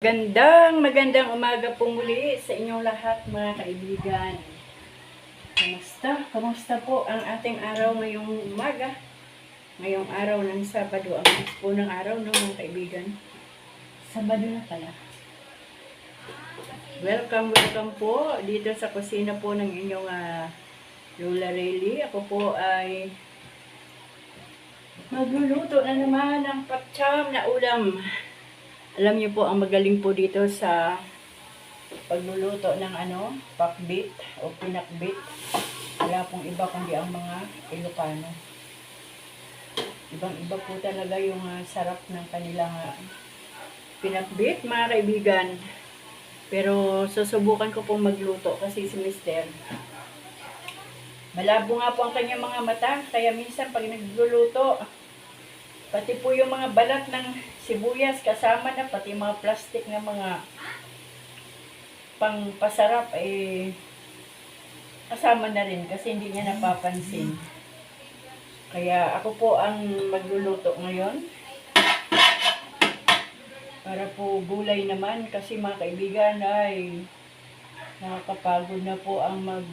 Gandang, magandang umaga po muli sa inyong lahat mga kaibigan. Kamusta? Kamusta po ang ating araw ngayong umaga? Ngayong araw ng Sabado, ang next po ng araw no mga kaibigan. Sabado na pala. Welcome, welcome po dito sa kusina po ng inyong ah, Lola Rayleigh. Ako po ay magluluto na naman ng patsyam na ulam. Alam niyo po, ang magaling po dito sa pagluluto ng ano, pakbit o pinakbit. Wala pong iba kundi ang mga Ilocano. Ibang iba po talaga yung ah, sarap ng kanilang ah, pinakbit, mga kaibigan. Pero susubukan ko pong magluto kasi si Mister. Malabo nga po ang kanyang mga mata, kaya minsan pag nagluluto, pati po yung mga balat ng sibuyas kasama na, pati mga plastic na mga pangpasarap eh kasama na rin kasi hindi niya napapansin. Kaya ako po ang magluluto ngayon. Para po gulay naman kasi mga kaibigan ay nakakapagod na po ang mag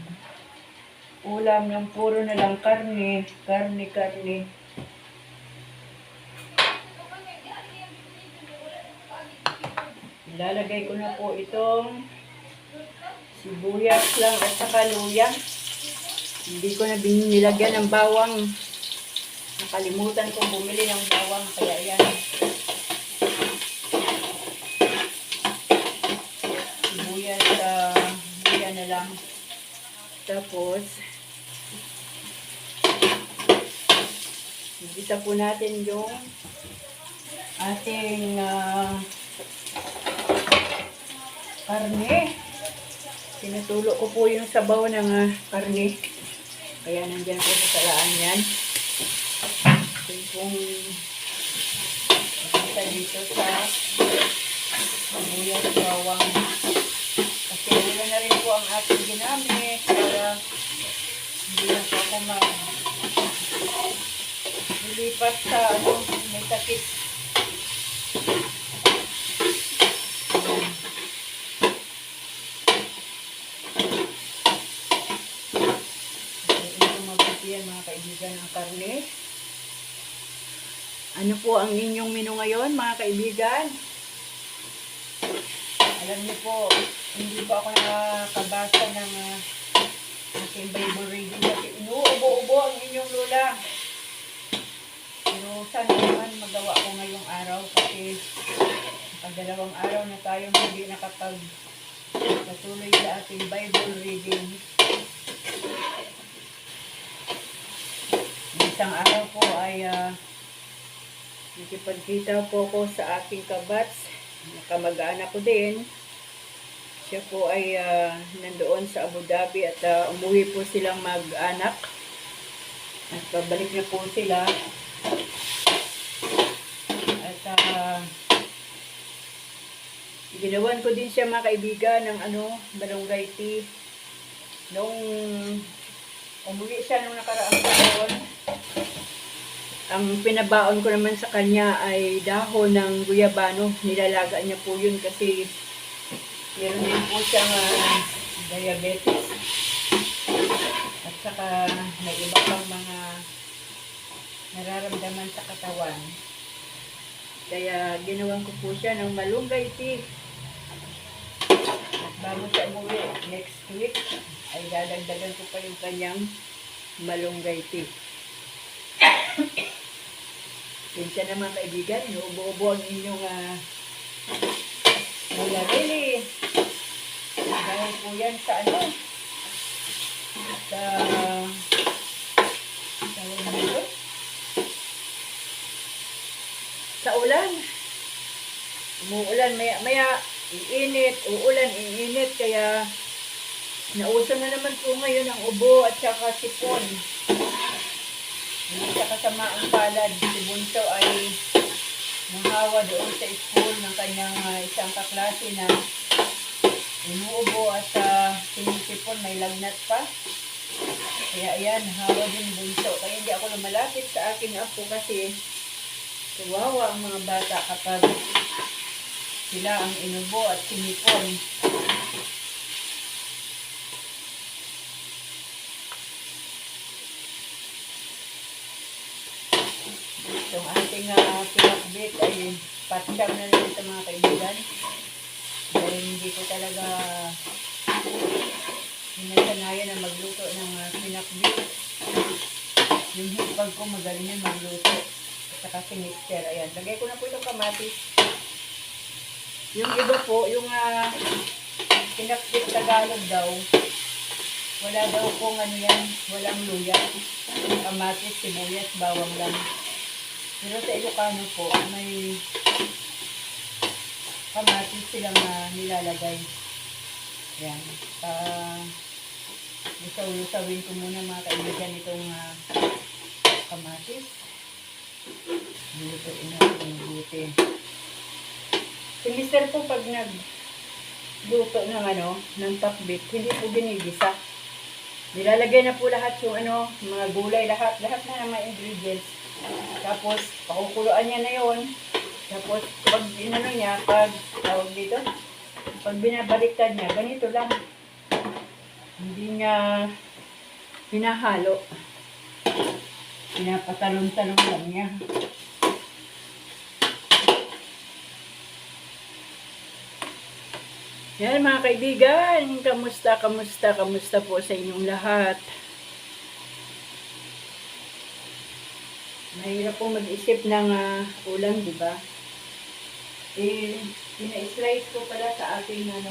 ulam ng puro na lang karne, karne, karne. Ilalagay ko na po itong sibuyas lang at saka luya. Hindi ko na binilagyan ng bawang. Nakalimutan kong bumili ng bawang kaya yan. Sibuyas sa luya na lang. Tapos, Igisa po natin yung ating ah, karne. Sinutulo ko po yung sabaw ng ah, karne. Kaya nandyan po sa salaan yan. Ito pong nakita dito sa sibuyas bawang. Kasi wala na rin po ang ating ginamit para hindi na po ako mag lilipat sa ano, may takip. Ayan. Okay, ito mabuti yan mga kaibigan ng karne. Ano po ang inyong menu ngayon mga kaibigan? Alam niyo po, hindi po ako nakakabasa ng uh, aking Bible reading kasi inuubo-ubo ang inyong lula. Pero sana naman magawa ko ngayong araw kasi pagdalawang araw na tayong hindi nakapag patuloy sa ating Bible reading. Isang araw po ay uh, nakipagkita po ko sa aking kabats. Nakamag-anak ko din. Siya po ay ah, nandoon sa Abu Dhabi at ah, umuwi po silang mag-anak. At pabalik na po sila. At uh, ginawan ko din siya mga kaibigan ng ano, malunggay tea. Nung umuwi siya nung nakaraang taon, ang pinabaon ko naman sa kanya ay dahon ng guyabano. Nilalaga niya po yun kasi meron din po siyang ah, diabetes. At saka may iba pang mga nararamdaman sa katawan. Kaya ginawan ko po siya ng malunggay tea. At bago siya umuwi next week, ay dadagdagan ko pa yung kanyang malunggay tea. Pinsya naman kaibigan, inuubo-ubo ang inyong uh, mula really. Dahil po yan sa ano, sa tawag dito, sa ulan. Umuulan, maya, maya, iinit, uulan, iinit, kaya nauso na naman po ngayon ang ubo at saka sipon. Hindi sa kasamaang palad, si Bunso ay nahawa doon sa school ng kanyang ah, isang kaklase na inuubo at sinisipon may lagnat pa. Kaya ayan, hawa din bunso. Kaya hindi ako lumalapit sa aking apo kasi kawawa ang mga bata kapag Sila ang inubo at sinipon. Itong ating uh, pinakbit ay patsyam na rin sa mga kaibigan. Dahil hindi ko talaga Hinasanayan na magluto ng uh, pinakbit. Yung hipag ko magaling yan magluto. At saka si mixer. Ayan. Lagay ko na po itong kamatis. Yung iba po, yung uh, pinakbit Tagalog daw, wala daw pong ano yan, walang luya. Kamatis, sibuyas, bawang lang. Pero sa Ilocano po, may kamatis silang uh, nilalagay. Yan. Uh, Lusaw-lusawin ko muna mga kaibigan itong uh, kamatis. Lutuin natin mabuti. Si Mister po pag nagluto ng ano, ng pakbit, hindi po binigisa. Nilalagay na po lahat yung ano, mga gulay, lahat, lahat na mga ingredients. Tapos, pakukuluan niya na yon. Tapos, pag inano niya, pag tawag dito, pag binabaliktad niya, ganito lang. Hindi niya hinahalo. Pinapatalon-talon lang niya. Yan mga kaibigan, kamusta, kamusta, kamusta po sa inyong lahat. Mahirap po mag-isip ng ah, ulam, di ba? Eh, pina-slice ko pala sa aking ano,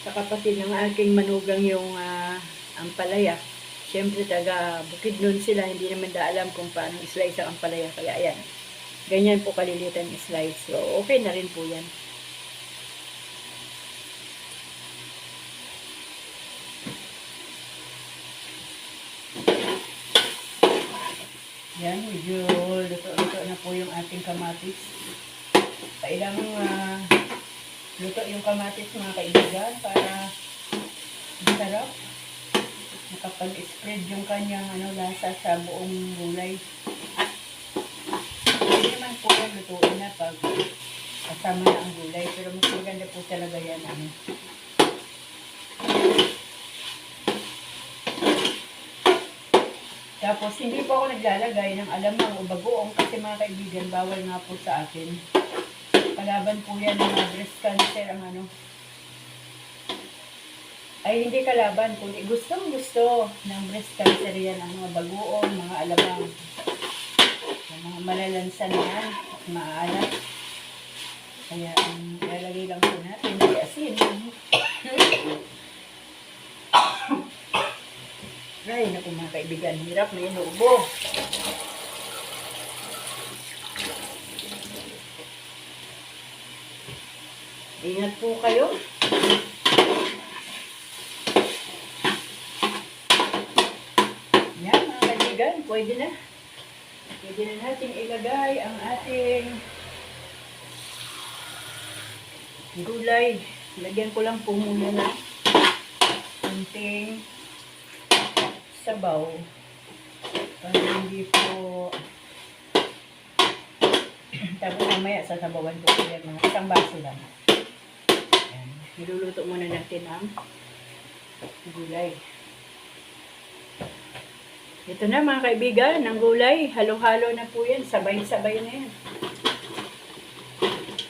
sa kapatid ng aking manugang yung ah, ampalaya. Siyempre, taga bukid nun sila, hindi naman da kung paano slice ang ampalaya. Kaya ayan, ganyan po kalilitan slice. So, okay na rin po. Yan, medyo luto-luto na po yung ating kamatis. Kailang uh, luto yung kamatis mga kaibigan para masarap. Nakapag-spread yung kanyang ano, lasa sa buong gulay. Hindi naman po yan lutuin na pag kasama na ang gulay. Pero mas maganda po talaga yan. Ano. Tapos, hindi po ako naglalagay ng alamang o bagoong kasi mga kaibigan, bawal nga po sa akin. Kalaban po yan ng breast cancer ang ano. Ay, hindi kalaban, kundi gustong gusto ng breast cancer yan, ang mga bagoong, mga alamang. Ang mga malalansan yan, at maalat. Kaya, um, ilalagay lang po natin, asin. Ay, naku mga kaibigan, hirap may inuubo. Ingat po kayo. Yan mga kaibigan, pwede na. Pwede na natin ilagay ang ating gulay. Lagyan ko lang po muna na kunting sabaw para hindi po tapos mamaya sasabawan ko yan mga isang baso lang. Ayan. niluluto muna natin ang gulay. Ito na mga kaibigan ang gulay. Halo-halo na po yan. Sabay-sabay na yan.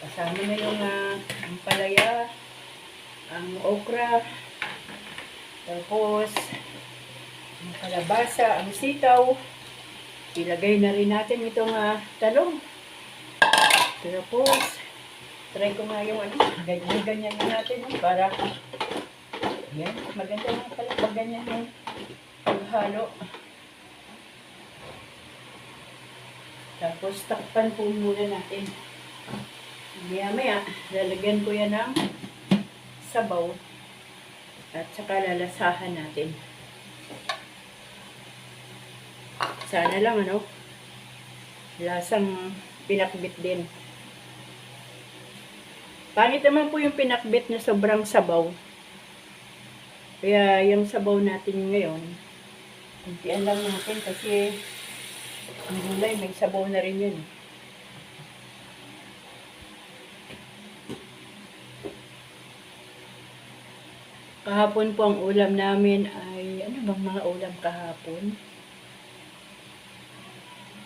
Kasama na yung uh, ang palaya ang okra. Tapos ang kalabasa, ang sitaw. Ilagay na rin natin itong uh, talong. Tapos, try ko nga yung ano, ganyan, ganyan yun natin no, para yan, maganda nga pala pag ganyan yung paghalo. Tapos, takpan po muna natin. Maya maya, lalagyan ko yan ng sabaw at saka lalasahan natin. Sana lang, ano? Lasang pinakbit din. Pangit naman po yung pinakbit na sobrang sabaw. Kaya yung sabaw natin ngayon, kuntian lang natin kasi ang gulay may sabaw na rin yun. Kahapon po ang ulam namin ay, ano bang mga ulam kahapon?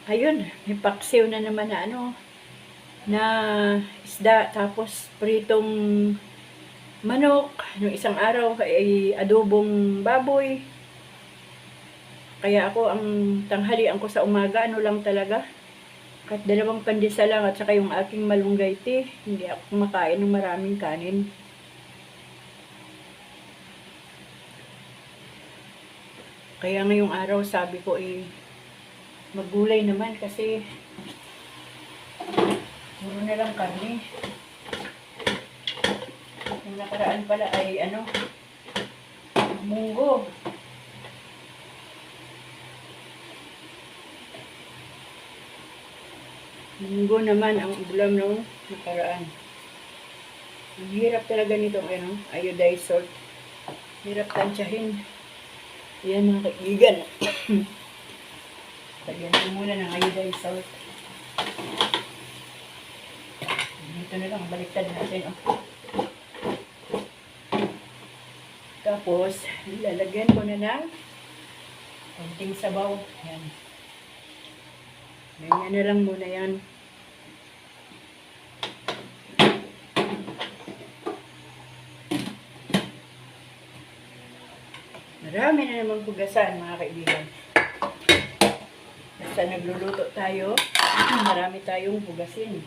Ayun, may paksiw na naman na ano, na isda, tapos pritong manok. Nung isang araw ay adobong baboy. Kaya ako, ang tanghalian ko sa umaga, ano lang talaga, kahit dalawang pandesa lang at saka yung aking malunggay tea, hindi ako kumakain ng maraming kanin. Kaya ngayong araw sabi ko eh, maggulay naman kasi puro na lang karne. Yung nakaraan pala ay ano, munggo. Munggo naman ang ulam nung nakaraan. Ang hirap talaga nitong ano, iodized salt. Hirap tansyahin. Yan mga kaibigan. Lagyan ko muna ng iodized salt. Dito na lang, baliktad natin. Oh. Tapos, lalagyan ko na ng konting sabaw. Yan. Ganyan na lang muna yan. Marami na namang pugasan, mga kaibigan. Basta nagluluto tayo, marami tayong pugasin.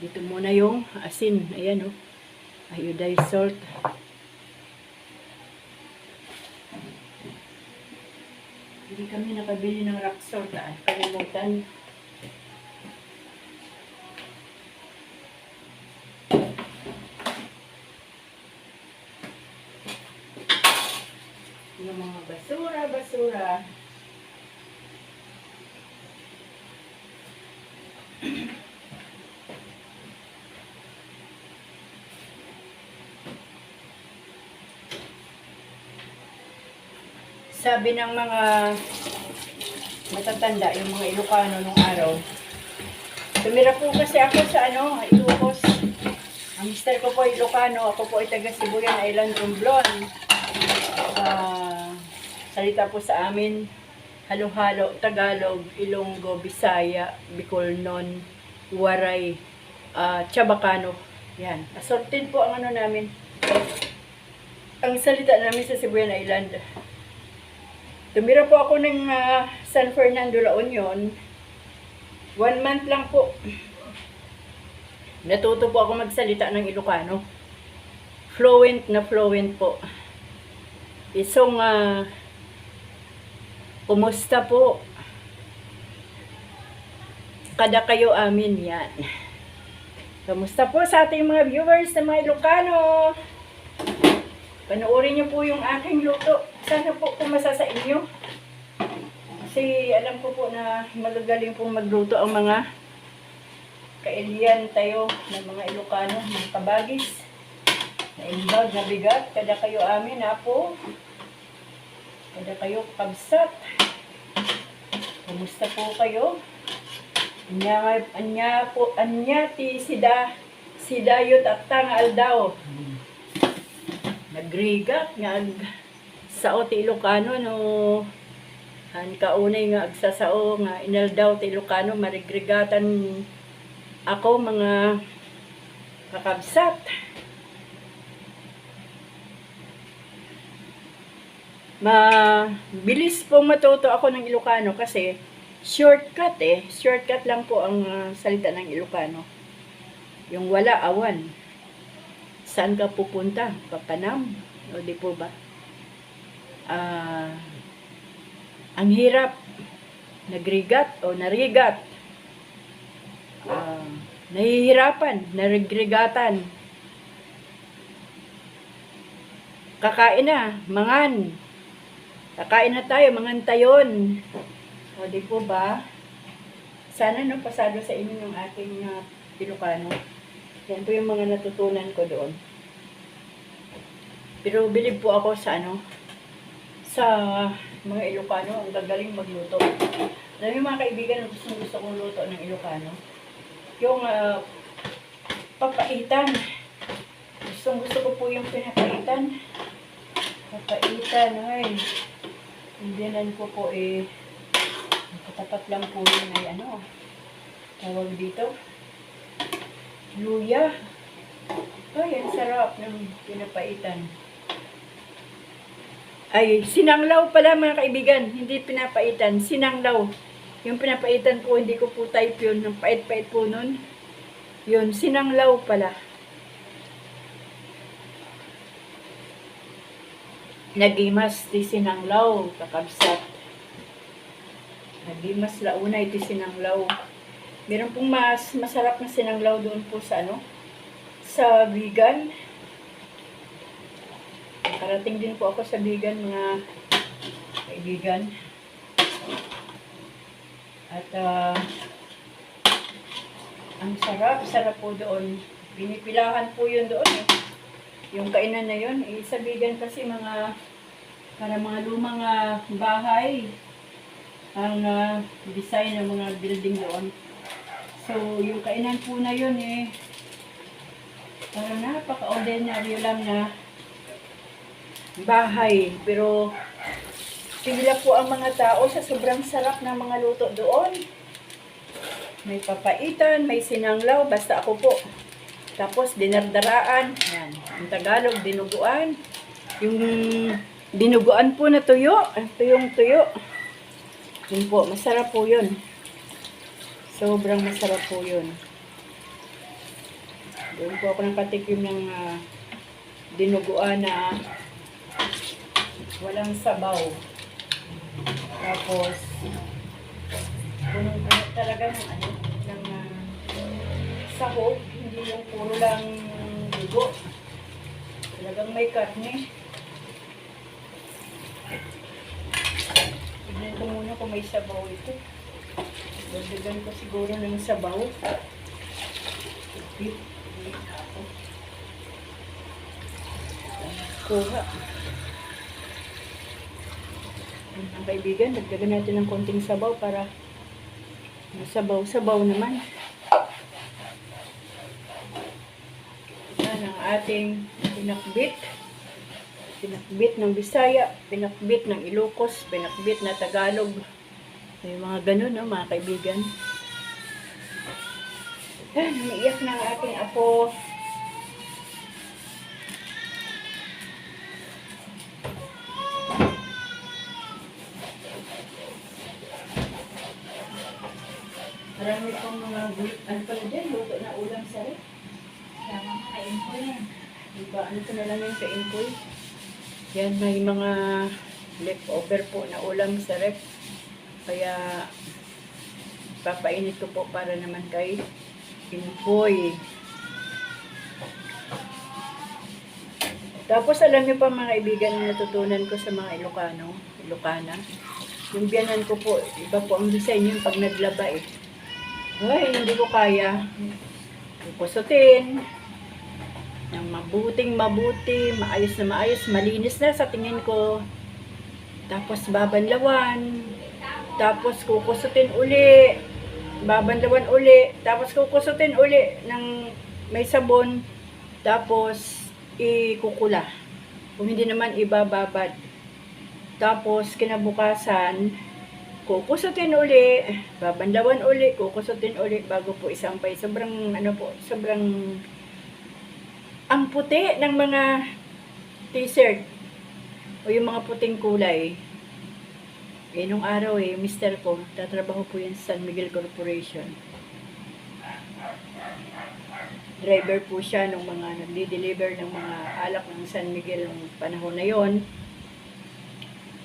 Dito muna yung asin. Ayan, oh. Iodized salt. Hindi kami nakabili ng rock salt, ah. Kalimutan. Yung Sabi ng mga matatanda, yung mga Ilocano nung araw, tumira po kasi ako sa ano, Ilocos. Ang mister ko po ay Ilocano, ako po ay taga Sibuyan Island, Romblon. Ah, salita po sa amin, halo-halo, Tagalog, Ilonggo, Bisaya, Bicolnon, Waray, ah, Chabacano. Yan. Assorted po ang ano namin. Ang salita namin sa Sibuyan Island. Tumira po ako ng ah, San Fernando, La Union. One month lang po. Natuto po ako magsalita ng Ilocano. Fluent na fluent po. Isong, ah, kumusta po? Kada kayo amin yan. Kamusta po sa ating mga viewers na mga Ilocano? Panoorin niyo po yung aking luto. Sana po pumasa sa inyo. Kasi alam ko po na magagaling pong magluto ang mga kailian tayo ng mga Ilocano, mga kabagis. Na imbag. Kada kayo amin na po. Kada kayo kabsat. Kumusta po kayo? Anya, anya po, anya ti sida, sidayot at tang aldaw nagrigat nga ag sao ti Ilocano no han kaunay nga agsasao nga inaldaw ti Ilocano marigrigatan ako mga kakabsat mabilis po matuto ako ng Ilocano kasi shortcut eh shortcut lang po ang ah, salita ng Ilocano yung wala awan saan ka pupunta? Papanam? O di po ba? Ah, ang hirap. Nagrigat o narigat. Ah, nahihirapan. Narigrigatan. Kakain na. Mangan. Kakain na tayo. Mangan tayon. O di po ba? Sana no, pasado sa inyo yung aking uh, Ilocano. Yan po yung mga natutunan ko doon. Pero bilib po ako sa ano, sa mga Ilocano, ang gagaling magluto. Alam mga kaibigan, ang gusto gusto kong luto ng Ilocano, yung uh, papaitan. Gustong gusto ko po yung pinapaitan. Papaitan, ay. Indianan ko po eh. Katapat lang po yun ay ano. Tawag dito. Luya. Ay, ang sarap ng pinapaitan. Ay, sinanglaw pala mga kaibigan. Hindi pinapaitan. Sinanglaw. Yung pinapaitan po, hindi ko po type yun. Yung pait-pait po nun. Yun, sinanglaw pala. Nagimas ti sinanglaw, kakabsat. Nagimas launa iti sinanglaw. Meron pong mas masarap na sinanglaw doon po sa ano, sa vegan. Nakarating din po ako sa vegan, mga kaibigan. At ah, ang sarap, sarap po doon. Pinipilahan po yun doon eh. Yung kainan na yun, eh, sa vegan kasi mga para mga lumang ah, bahay ang ah, design ng mga building doon. So, yung kainan po na yun eh, parang napaka-ordinary lang na bahay. Pero, pila po ang mga tao sa sobrang sarap ng mga luto doon. May papaitan, may sinanglaw, basta ako po. Tapos, dinardaraan. Yan. Ang Tagalog, dinuguan. Yung dinuguan po na tuyo. Ang tuyong tuyo. Yun po, masarap po yun. Sobrang masarap po yun. Doon po ako nakatikim ng ah, dinuguan na walang sabaw. Tapos, punong ano talaga ng ano, ng ah, sahog, hindi yung puro lang dugo. Talagang may karne. Tignan ko muna kung may sabaw ito. Dagdagan ko siguro ng sabaw. Beef. Kuha. Ang kaibigan, dagdagan natin ng konting sabaw para masabaw-sabaw naman. Yan ang ating pinakbit. Pinakbit ng Bisaya, pinakbit ng Ilocos, pinakbit na Tagalog. May mga ganun, no, mga kaibigan. Yan, umiiyak na ang ating apo. Ano pala dyan, luto na ulam sa rep. Tama, kain ko yan. Diba, ano ko na lang yung inkoy. Yan, may mga leftover po na ulam sa rep. Kaya, papainit ko po para naman kay inkoy. Tapos alam niyo pa mga kaibigan na natutunan ko sa mga Ilocano, Ilocana. Yung biyanan ko po, iba po ang design yun pag naglaba eh. Ay, hindi ko kaya. Kukusutin, ng mabuting mabuti, maayos na maayos, malinis na sa tingin ko. Tapos babanlawan, tapos kukusutin uli, babanlawan uli, tapos kukusutin uli ng may sabon, tapos ikukula. Kung hindi naman ibababad. Tapos kinabukasan, kukusutin uli, babanlawan uli, kukusutin uli bago po isampay. Sobrang ano po, sobrang ang puti ng mga t-shirt o yung mga puting kulay. Eh, nung araw eh, mister ko, tatrabaho po yan sa San Miguel Corporation. Driver po siya nung mga nagdi-deliver ng mga alak ng San Miguel nung panahon na yon.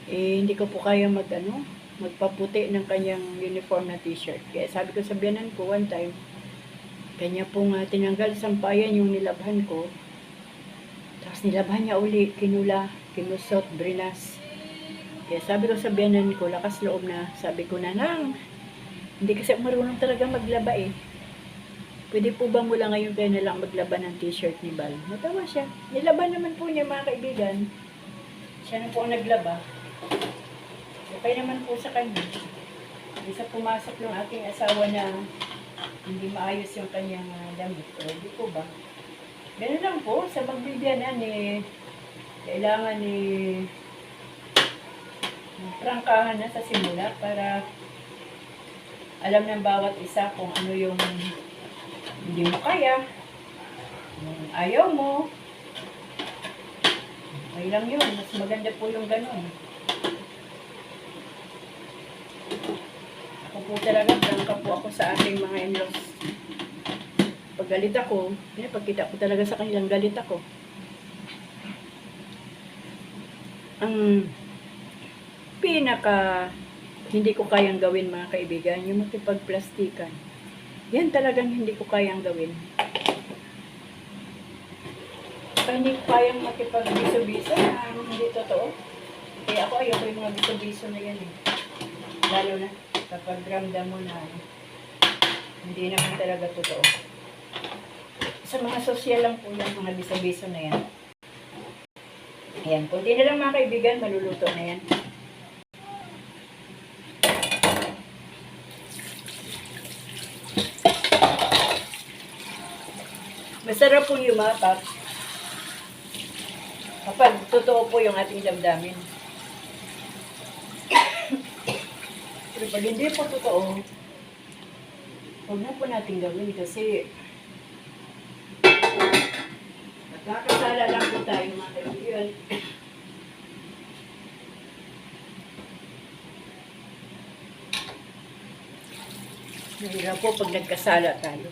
Eh, hindi ko po kaya mag, ano, magpaputi ng kanyang uniform na t-shirt. Kaya sabi ko sa biyanan ko one time, kanya pong uh, tinanggal sampayan yung nilabhan ko. Tapos nilabhan niya uli, kinula, kinusot, brinas. Kaya sabi ko sa biyanan ko, lakas loob na, sabi ko na nang, hindi kasi marunong talaga maglaba eh. Pwede po ba mula ngayon kayo na lang maglaba ng t-shirt ni Bal? Natawa siya. Nilaban naman po niya mga kaibigan. Siya na po ang naglaba. Okay naman po sa kanya. Hindi sa pumasok ng aking asawa na hindi maayos yung kanyang ah, damit. O, di po ba? Ganun lang po, sa magbibiyanan eh, kailangan ni prangkahan na sa simula para alam ng bawat isa kung ano yung hindi mo kaya, yung ayaw mo. Okay lang yun, mas maganda po yung ganun. Po talaga, prangka po ako sa aking mga in-laws pag galit ako, pinapagkita ko talaga sa kanilang galit ako. Ang pinaka hindi ko kayang gawin mga kaibigan, yung makipagplastikan. Yan talagang hindi ko kayang gawin. Saka hindi ko kayang makipagbiso-biso na hindi totoo. Kaya ako ayoko yung mga biso-biso na yan eh. Lalo na kapag ramdam mo na hindi naman talaga totoo. Sa mga sosyal lang po yan, mga bisa-biso na yan. Ayan, kunti na lang mga kaibigan, maluluto na yan. Masarap po yumapak kapag totoo po yung ating damdamin. Pero pag hindi po totoo, huwag na po natin gawin kasi Nakakasala lang po tayo mga kaibigan. Mahirap po pag nagkasala tayo.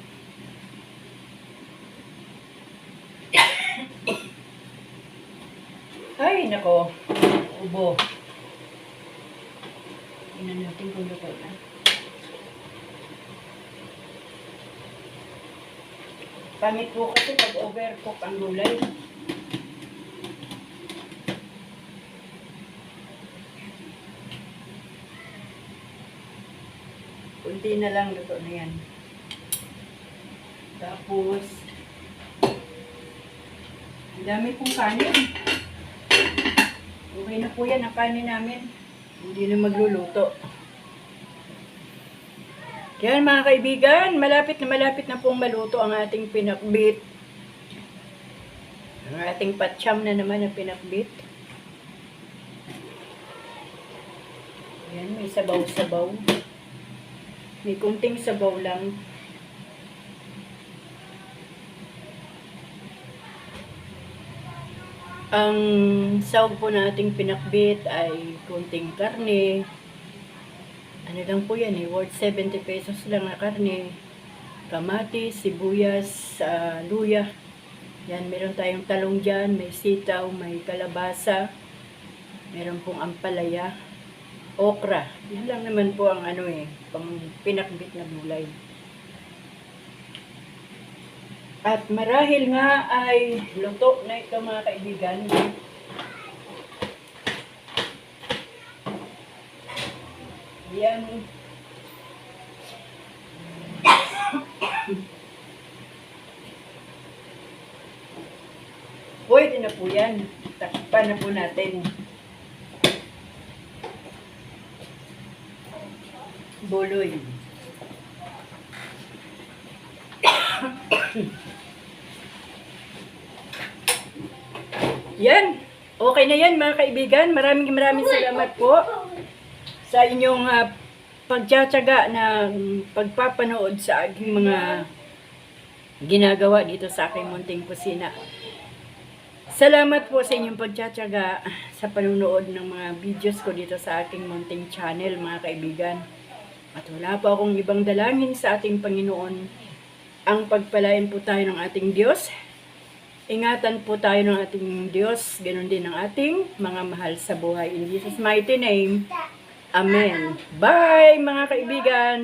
Ay, nako. Ubo. Tingnan natin kung luto na. Pangit po kasi pag overcook ang gulay. Kunti na lang luto na yan. Tapos, ang dami pong kanin. Okay na po yan ang kanin namin. Hindi na magluluto. Yan mga kaibigan, malapit na malapit na pong maluto ang ating pinakbit. Ang ating patsyam na naman ang pinakbit. Yan, may sabaw-sabaw. May kunting sabaw lang. Ang sahog po nating pinakbit ay kunting karne, ano lang po yan eh, worth 70 pesos lang na karne, kamatis, sibuyas, ah, luya. Yan, meron tayong talong dyan, may sitaw, may kalabasa, meron pong ampalaya, okra. Yan lang naman po ang ano eh, pang pinakbit na gulay. At marahil nga ay luto na ito mga kaibigan. Yan. Pwede na po yan. Takpan na po natin. Buloy. yan. Okay na yan mga kaibigan. Maraming maraming salamat po sa inyong uh, pagtsatsaga ng pagpapanood sa aking mga ginagawa dito sa aking munting kusina. Salamat po sa inyong pagtsatsaga sa panunood ng mga videos ko dito sa aking munting channel mga kaibigan. At wala po akong ibang dalangin sa ating Panginoon. Ang pagpalain po tayo ng ating Diyos. Ingatan po tayo ng ating Diyos. Ganon din ang ating mga mahal sa buhay. In Jesus' mighty name. Amen. Bye mga kaibigan.